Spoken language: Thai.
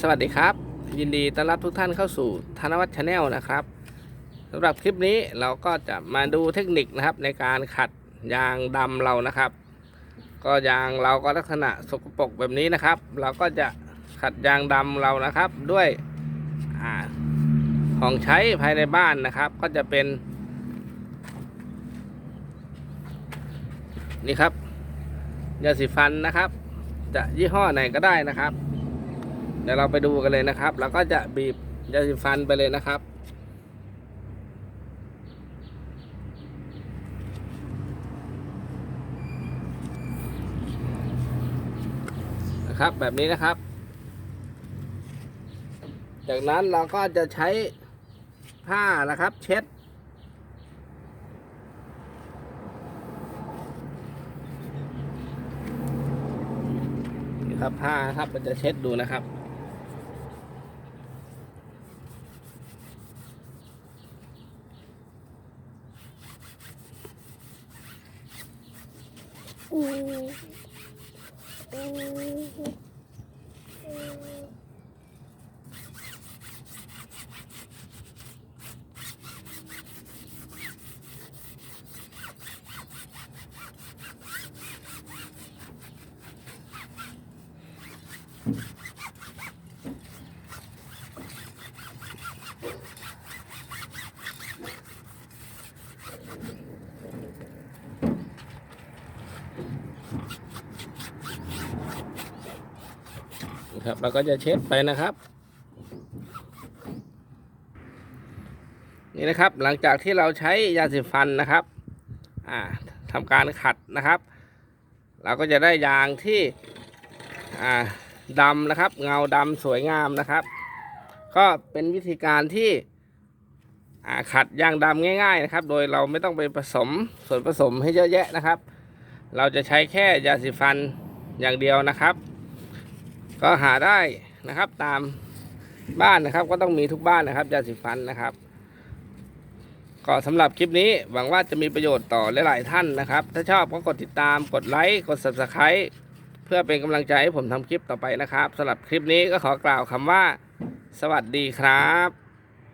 สวัสดีครับ ยินดีต้อนรับทุกท่านเข้าสู่ธนวัฒน์ชาแนลนะครับสำหรับคลิปนี้เราก็จะมาดูเทคนิคนะครับในการขัดยางดำเรานะครับ ก็ยางเราก็ลักษณะสกปรกแบบนี้นะครับ เราก็จะขัดยางดำเรานะครับด้วยอของใช้ภายในบ้านนะครับ ก็จะเป็น นี่ครับยาสีฟันนะครับ จะยี่ห้อไหนก็ได้นะครับ เดี๋ยวเราไปดูกันเลยนะครับ แล้วก็จะบีบยาสีฟันไปเลยนะครับ นะครับแบบนี้นะครับ จากนั้นเราก็จะใช้ผ้านะครับ เช็ดนะครับผ้าครับมันจะเช็ดดูนะครับ อืมอืม ครับเราก็จะเช็ดไปนะครับ นี่นะครับหลังจากที่เราใช้ยาสีฟันนะครับอ่าทำการขัดนะครับ เราก็จะได้ยางที่อ่าดำนะครับ เงาดำสวยงามนะครับ ก็เป็นวิธีการที่ขัดยางดำง่าย ๆนะครับ โดยเราไม่ต้องไปผสมส่วนผสมให้เยอะแยะนะครับ เราจะใช้แค่ยาสีฟันอย่างเดียวนะครับ ก็หาได้นะครับตามบ้านนะครับ ก็ต้องมีทุกบ้านนะครับยาสีฟันนะครับ ก็สำหรับคลิปนี้หวังว่าจะมีประโยชน์ต่อหลาย ๆ ท่านนะครับ ถ้าชอบก็กดติดตามกดไลค์กด subscribe เพื่อเป็นกำลังใจให้ผมทำคลิปต่อไปนะครับสำหรับคลิปนี้ก็ขอกล่าวคำว่า สวัสดีครับ